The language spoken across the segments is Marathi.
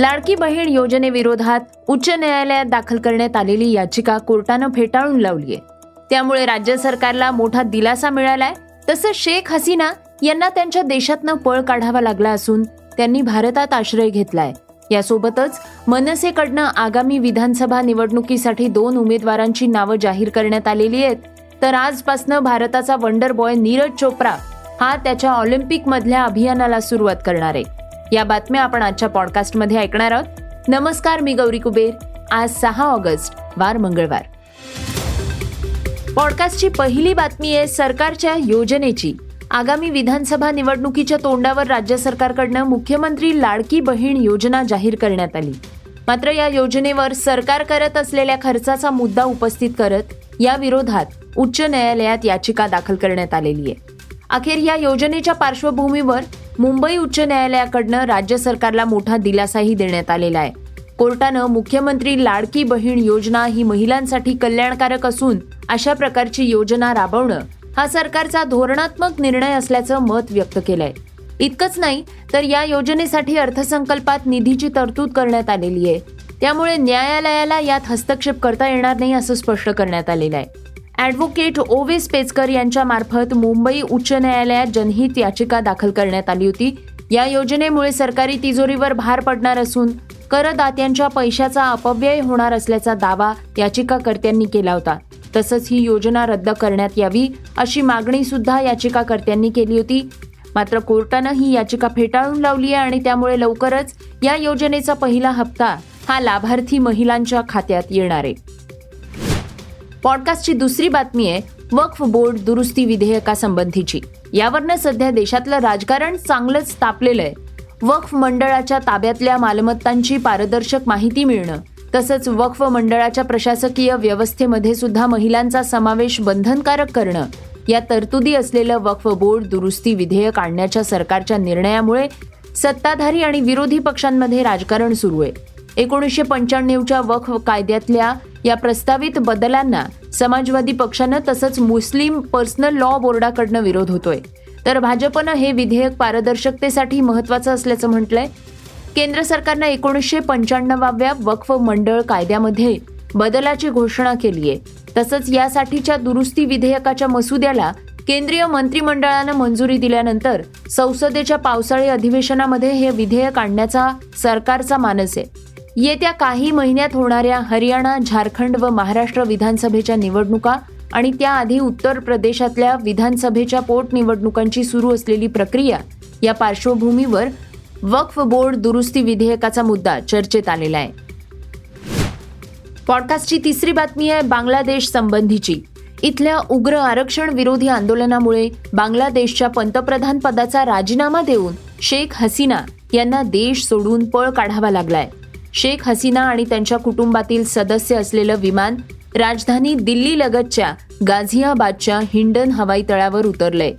लाडकी बहीण योजनेविरोधात उच्च न्यायालयात दाखल करण्यात आलेली याचिका कोर्टानं फेटाळून लावली आहे त्यामुळे राज्य सरकारला मोठा दिलासा मिळालाय. तसंच शेख हसीना यांना त्यांच्या देशातनं पळ काढावा लागला असून त्यांनी भारतात आश्रय घेतलाय. यासोबतच मनसेकडनं आगामी विधानसभा निवडणुकीसाठी दोन उमेदवारांची नावं जाहीर करण्यात आलेली आहेत. तर आजपासनं भारताचा वंडर बॉय नीरज चोप्रा हा त्याच्या ऑलिम्पिकमधल्या अभियानाला सुरुवात करणार आहे. या बातम्या आपण आजच्या पॉडकास्टमध्ये ऐकणार आहोत. नमस्कार मी गौरी कुबेर. आज सहा ऑगस्ट वार मंगळवार. पॉडकास्टची पहिली बातमी आहे सरकारच्या योजनेची. आगामी विधानसभा निवडणुकीच्या तोंडावर राज्य सरकारकडनं मुख्यमंत्री लाडकी बहीण योजना जाहीर करण्यात आली. मात्र या योजनेवर सरकार करत असलेल्या खर्चाचा मुद्दा उपस्थित करत या विरोधात उच्च न्यायालयात याचिका दाखल करण्यात आलेली आहे. अखेर या योजनेच्या पार्श्वभूमीवर मुंबई उच्च न्यायालयाकडनं राज्य सरकारला मोठा दिलासाही देण्यात आलेला आहे. कोर्टानं मुख्यमंत्री लाडकी बहीण योजना ही महिलांसाठी कल्याणकारक असून अशा प्रकारची योजना राबवणं हा सरकारचा धोरणात्मक निर्णय असल्याचं मत व्यक्त केलंय. इतकंच नाही तर या योजनेसाठी अर्थसंकल्पात निधीची तरतूद करण्यात आलेली आहे. त्यामुळे न्यायालयाला यात हस्तक्षेप करता येणार नाही असं स्पष्ट करण्यात आलेलं आहे. ॲडव्होकेट ओवेस पेचकर यांच्यामार्फत मुंबई उच्च न्यायालयात जनहित याचिका दाखल करण्यात आली होती. या योजनेमुळे सरकारी तिजोरीवर भार पडणार असून करदात्यांच्या पैशाचा अपव्यय होणार असल्याचा दावा याचिकाकर्त्यांनी केला होता. तसंच ही योजना रद्द करण्यात यावी अशी मागणी सुद्धा याचिकाकर्त्यांनी केली होती. मात्र कोर्टानं ही याचिका फेटाळून लावली आहे आणि त्यामुळे लवकरच या योजनेचा पहिला हप्ता हा लाभार्थी महिलांच्या खात्यात येणार आहे. पॉडकास्टची दुसरी बातमी आहे वक्फ बोर्ड दुरुस्ती विधेयकासंबंधीची यावरनं सध्या देशातलं राजकारण चांगलंच तापलेलं आहे. वक्फ मंडळाच्या ताब्यातल्या मालमत्तांची पारदर्शक माहिती मिळणं तसंच वक्फ मंडळाच्या प्रशासकीय व्यवस्थेमध्ये सुद्धा महिलांचा समावेश बंधनकारक करणं या तरतुदी असलेलं वक्फ बोर्ड दुरुस्ती विधेयक आणण्याच्या सरकारच्या निर्णयामुळे सत्ताधारी आणि विरोधी पक्षांमध्ये राजकारण सुरू आहे. एकोणीसशे पंच्याण्णवच्या वक्फ कायद्यातल्या या प्रस्तावित बदलांना समाजवादी पक्षानं तसंच मुस्लिम पर्सनल लॉ बोर्डाकडनं विरोध होतोय. तर भाजपनं हे विधेयक पारदर्शकतेसाठी महत्वाचं असल्याचं म्हटलंय. केंद्र सरकारनं एकोणीसशे पंच्याण्णवाव्या वक्फ मंडळ कायद्यामध्ये बदलाची घोषणा केली आहे तसंच यासाठीच्या दुरुस्ती विधेयकाच्या मसुद्याला केंद्रीय मंत्रिमंडळानं मंजुरी दिल्यानंतर संसदेच्या पावसाळी अधिवेशनामध्ये हे विधेयक आणण्याचा सरकारचा मानस आहे. येत्या काही महिन्यात होणाऱ्या हरियाणा झारखंड व महाराष्ट्र विधानसभेच्या निवडणुका आणि त्याआधी उत्तर प्रदेशातल्या विधानसभेच्या पोटनिवडणुकांची सुरू असलेली प्रक्रिया या पार्श्वभूमीवर वक्फ बोर्ड दुरुस्ती विधेयकाचा मुद्दा चर्चेत आलेला आहे. पॉडकास्टची तिसरी बातमी आहे बांगलादेश संबंधीची. इथल्या उग्र आरक्षण विरोधी आंदोलनामुळे बांगलादेशच्या पंतप्रधान पदाचा राजीनामा देऊन शेख हसीना यांना देश सोडून पळ काढावा लागलाय. शेख हसीना आणि त्यांच्या कुटुंबातील सदस्य असलेलं विमान राजधानी दिल्ली लगतच्या गाझियाबादच्या हिंडन हवाई तळावर उतरलंय.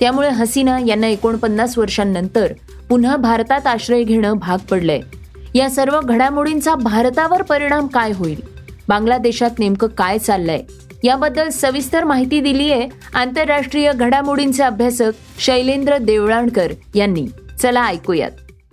त्यामुळे हसीना यांना एकोणपन्नास वर्षांनंतर पुन्हा भारतात आश्रय घेणं भाग पडलंय. या सर्व घडामोडींचा भारतावर परिणाम काय होईल? बांगलादेशात नेमकं काय चाललंय? याबद्दल सविस्तर माहिती दिली आहे आंतरराष्ट्रीय घडामोडींचे अभ्यासक शैलेंद्र देवळाणकर यांनी. चला ऐकूयात.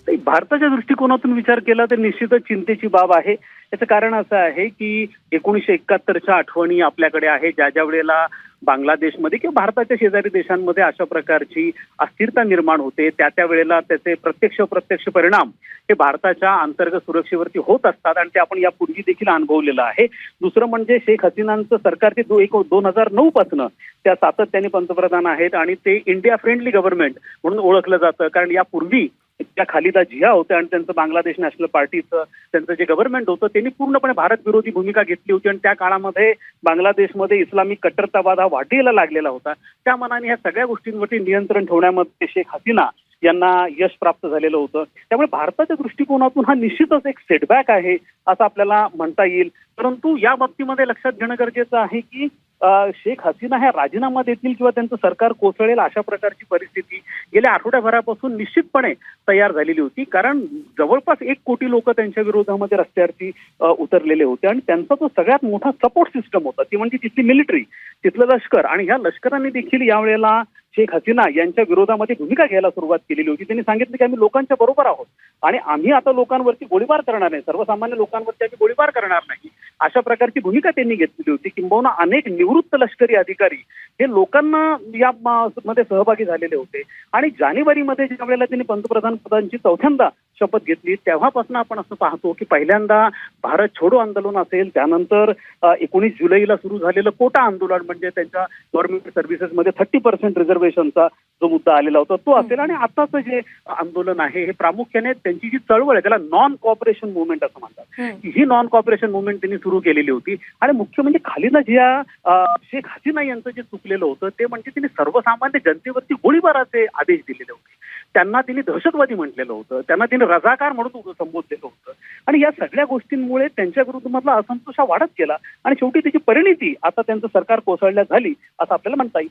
भारताच्या दृष्टिकोनातून विचार केला तर निश्चितच चिंतेची बाब आहे. याचं कारण असं आहे की एकोणीसशे एकाहत्तरच्या आठवणी आपल्याकडे आहे ज्या ज्या वेळेला बांगलादेशमध्ये किंवा भारताच्या शेजारी देशांमध्ये अशा प्रकारची अस्थिरता निर्माण होते त्या त्या वेळेला त्याचे प्रत्यक्ष प्रत्यक्ष परिणाम हे भारताच्या अंतर्गत सुरक्षेवरती होत असतात आणि ते आपण यापूर्वी देखील अनुभवलेलं आहे. दुसरं म्हणजे शेख हसीनांचं सरकारचे दो एक दोन हजार नऊ पासनं त्या सातत्याने पंतप्रधान आहेत आणि ते इंडिया फ्रेंडली गव्हर्नमेंट म्हणून ओळखलं जातं. कारण यापूर्वी त्या खालिदा जिया होत्या आणि त्यांचं बांगलादेश नॅशनल पार्टीचं त्यांचं जे गव्हर्नमेंट होतं त्यांनी पूर्णपणे भारत विरोधी भूमिका घेतली होती. आणि त्या काळामध्ये बांगलादेशमध्ये इस्लामिक कट्टरतावाद हा वाढलेला लागलेला होता. त्या मनाने ह्या सगळ्या गोष्टींवरती नियंत्रण ठेवण्यामध्ये शेख हसीना यांना यश प्राप्त झालेलं होतं. त्यामुळे भारताच्या दृष्टिकोनातून हा निश्चितच एक सेटबॅक आहे असं आपल्याला म्हणता येईल. परंतु या बाबतीमध्ये लक्षात घेणं गरजेचं आहे की शेख हसीना ह्या राजीनामा देतील किंवा त्यांचं सरकार कोसळेल अशा प्रकारची परिस्थिती गेल्या आठवड्याभरापासून निश्चितपणे तयार झालेली होती. कारण जवळपास एक कोटी लोक त्यांच्या विरोधामध्ये रस्त्यावरती उतरलेले होते आणि त्यांचा तो सगळ्यात मोठा सपोर्ट सिस्टम होता. ती म्हणजे तिथली मिलिटरी तिथलं लष्कर. आणि ह्या लष्कराने देखील यावेळेला शेख हसीना यांच्या विरोधामध्ये भूमिका घ्यायला सुरुवात केलेली होती. त्यांनी सांगितलं की आम्ही लोकांच्या बरोबर आहोत. आणि आम्ही आता लोकांवरती गोळीबार करणार नाही. सर्वसामान्य लोकांवरती आम्ही गोळीबार करणार नाही. अशा प्रकारची भूमिका त्यांनी घेतलेली होती. किंबहुना अनेक निवृत्त लष्करी अधिकारी हे लोकांना या मध्ये सहभागी झालेले होते. आणि जानेवारीमध्ये ज्या वेळेला त्यांनी पंतप्रधान पदांची चौथ्यांदा शपथ घेतली. तेव्हापासून आपण असं पाहतो की पहिल्यांदा भारत छोडो आंदोलन असेल त्यानंतर एकोणीस जुलैला सुरू झालेलं कोटा आंदोलन म्हणजे त्यांच्या गव्हर्नमेंट सर्व्हिसेसमध्ये थर्टी पर्सेंट रिझर्वेशनचा जो मुद्दा आलेला होता तो असेल. आणि आताचं जे आंदोलन आहे हे प्रामुख्याने त्यांची जी चळवळ आहे त्याला नॉन कॉपरेशन मुवमेंट असं म्हणतात. ही नॉन कॉपरेशन मुवमेंट त्यांनी सुरू केलेली होती. आणि मुख्य म्हणजे खालीदा जिया शेख हसीना यांचं जे चुकलेलं होतं ते म्हणजे त्यांनी सर्वसामान्य जनतेवरती गोळीबाराचे आदेश दिलेले होते. त्यांना तिने दहशतवादी म्हटलेलं होतं. त्यांना तिने रजाकार म्हणून संबोधलेलं होतं. आणि या सगळ्या गोष्टींमुळे त्यांच्या विरुद्धमधला असंतोष हा वाढत गेला. आणि शेवटी त्याची परिणिती आता त्यांचं सरकार कोसळल्या झाली असं आपल्याला म्हणता येईल.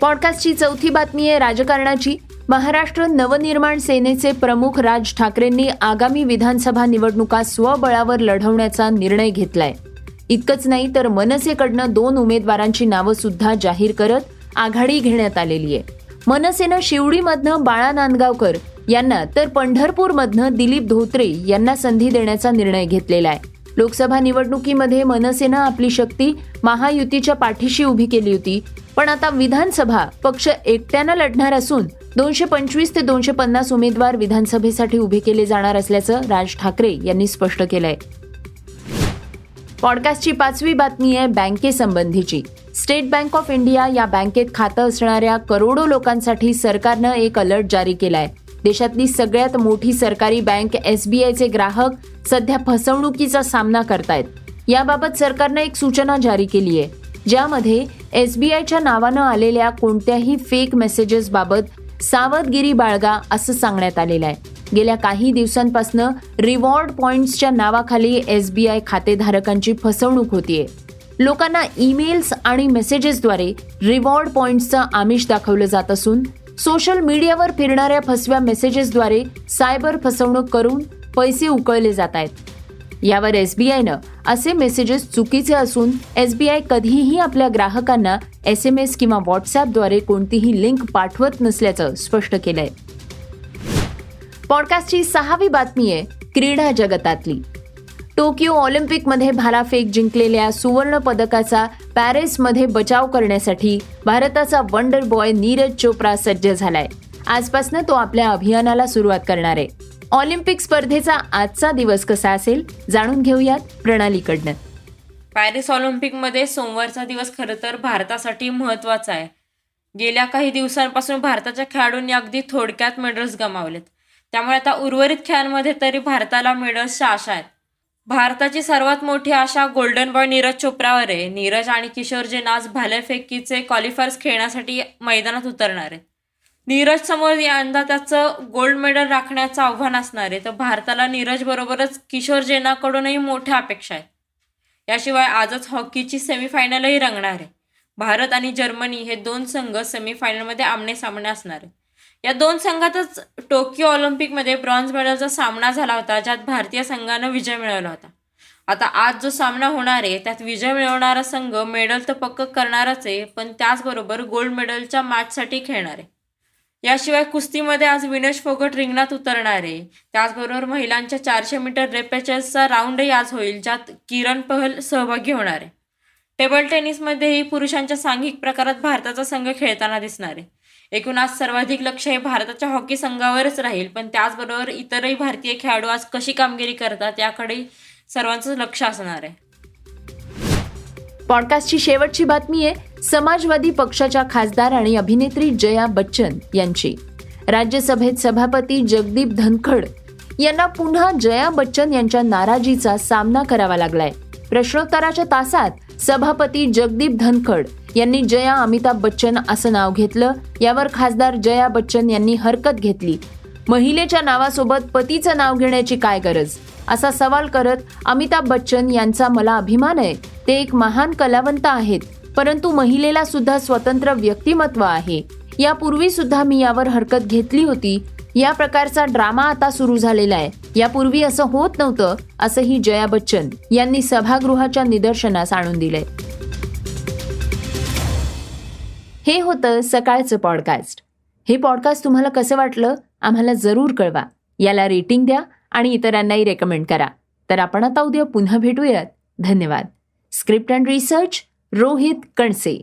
पॉडकास्टची चौथी बातमी आहे राजकारणाची. महाराष्ट्र नवनिर्माण सेनेचे प्रमुख राज ठाकरेंनी आगामी विधानसभा निवडणुका स्वबळावर लढवण्याचा निर्णय घेतलाय. इतकंच नाही तर मनसेकडनं दोन उमेदवारांची नावं सुद्धा जाहीर करत आघाडी घेण्यात आलेली आहे. मनसेनं शिवडीमधनं बाळा नांदगावकर यांना तर पंढरपूरमधनं दिलीप धोत्रे यांना संधी देण्याचा निर्णय घेतलेला आहे. लोकसभा निवडणुकीमध्ये मनसेनं आपली शक्ती महायुतीच्या पाठीशी उभी केली होती. पण आता विधानसभा पक्ष एकट्यानं लढणार असून दोनशे पंचवीस ते दोनशे पन्नास उमेदवार विधानसभेसाठी उभे केले जाणार असल्याचं राज ठाकरे यांनी स्पष्ट केलंय. पॉडकास्टची पाचवी बातमी आहे बँकेसंबंधीची. स्टेट बँक ऑफ इंडिया या बँकेत खातं असणाऱ्या करोडो लोकांसाठी सरकारनं एक अलर्ट जारी केलाय. देशातली सगळ्यात मोठी सरकारी बँक एसबीआयचे ग्राहक सध्या फसवणुकीचा सामना करतायत. याबाबत सरकारनं एक सूचना जारी केली आहे. ज्यामध्ये एसबीआयच्या नावानं आलेल्या कोणत्याही फेक मेसेजेस बाबत सावधगिरी बाळगा असं सांगण्यात आलेलं आहे. गेल्या काही दिवसांपासून रिवॉर्ड पॉइंट्सच्या नावाखाली एसबीआय खातेधारकांची फसवणूक होतीये. लोकांना ईमेल्स आणि मेसेजेसद्वारे रिवॉर्ड पॉईंट्सचं आमिष दाखवलं जात असून सोशल मीडियावर फिरणाऱ्या फसव्या मेसेजेसद्वारे सायबर फसवणूक करून पैसे उकळले जात आहेत. यावर एस बी आयनं असे मेसेजेस चुकीचे असून एस बी आय कधीही आपल्या ग्राहकांना एस एम एस किंवा व्हॉट्सॲपद्वारे कोणतीही लिंक पाठवत नसल्याचं स्पष्ट केलंय. पॉडकास्टची सहावी बातमी आहे क्रीडा जगतातली. टोकियो ऑलिम्पिकमध्ये भालाफेक जिंकलेल्या सुवर्ण पदकाचा पॅरिसमध्ये बचाव करण्यासाठी भारताचा वंडर बॉय नीरज चोप्रा सज्ज झालाय. आजपासून तो आपल्या अभियानाला सुरुवात करणार आहे. ऑलिम्पिक स्पर्धेचा आजचा दिवस कसा असेल जाणून घेऊयात प्रणालीकडनं. पॅरिस ऑलिम्पिकमध्ये सोमवारचा दिवस खरं तर भारतासाठी महत्त्वाचा आहे. गेल्या काही दिवसांपासून भारताच्या खेळाडूंनी अगदी थोडक्यात मेडल्स गमावलेत. त्यामुळे आता उर्वरित खेळांमध्ये तरी भारताला मेडल्सच्या आशा आहेत. भारताची सर्वात मोठी आशा गोल्डन बॉय नीरज चोप्रावर आहे. नीरज आणि किशोर जे आज भालेफेकीचे क्वालिफायर्स खेळण्यासाठी मैदानात उतरणार आहेत. नीरज समोर यंदा त्याचं गोल्ड मेडल राखण्याचं आव्हान असणार आहे. तर भारताला नीरज बरोबरच किशोर जेनाकडूनही मोठ्या अपेक्षा आहेत. याशिवाय आजच हॉकीची सेमीफायनलही रंगणार आहे. भारत आणि जर्मनी हे दोन संघ सेमीफायनलमध्ये आमने सामने असणार आहेत. या दोन संघातच टोकियो ऑलिम्पिकमध्ये ब्रॉन्झ मेडलचा सामना झाला होता ज्यात भारतीय संघानं विजय मिळवला होता. आता आज जो सामना होणार आहे त्यात विजय मिळवणारा संघ मेडल तर पक्क करणारच आहे पण त्याचबरोबर गोल्ड मेडलच्या मॅचसाठी खेळणार आहे. याशिवाय कुस्तीमध्ये आज विनेश फोगट रिंगणात उतरणार आहे. त्याचबरोबर महिलांच्या चारशे मीटर रेपेचेसचा राऊंडही आज होईल ज्यात किरण पहल सहभागी होणार आहे. टेबल टेनिसमध्येही पुरुषांच्या सांघिक प्रकारात भारताचा संघ खेळताना दिसणार आहे. एकूण आज सर्वाधिक लक्ष हे भारताच्या हॉकी संघावरच राहील. पण त्याचबरोबर इतरही भारतीय खेळाडू आज कशी कामगिरी करतात याकडे सर्वांचं लक्ष असणार आहे. पॉडकास्टची शेवटची बातमी आहे समाजवादी पक्षाच्या खासदार आणि अभिनेत्री जया बच्चन यांची. राज्यसभेत सभापती जगदीप धनखड यांना पुन्हा जया बच्चन यांच्या नाराजीचा सामना करावा लागलाय. प्रश्नोत्तराच्या तासात सभापती जगदीप धनखड यांनी जया अमिताभ बच्चन असं नाव घेतलं. यावर खासदार जया बच्चन यांनी हरकत घेतली. महिलेच्या नावासोबत पतीचं नाव घेण्याची काय गरज? असा सवाल करत अमिताभ बच्चन यांचा मला अभिमान आहे. ते एक महान कलावंत आहेत परंतु महिलेला सुद्धा स्वतंत्र व्यक्तिमत्व आहे. यापूर्वी सुद्धा मी यावर हरकत घेतली होती. या प्रकारचा ड्रामा आता सुरू झालेला आहे. यापूर्वी असं होत नव्हतं असंही जया बच्चन यांनी सभागृहाच्या निदर्शनास आणून दिलंय. हे होतं सकाळचं पॉडकास्ट. हे पॉडकास्ट तुम्हाला कसं वाटलं आम्हाला जरूर कळवा. याला रेटिंग द्या आणि इतरांनाही रेकमेंड करा. तर आपण आता उद्या पुन्हा भेटूयात. धन्यवाद. Script and research Rohit Kanse.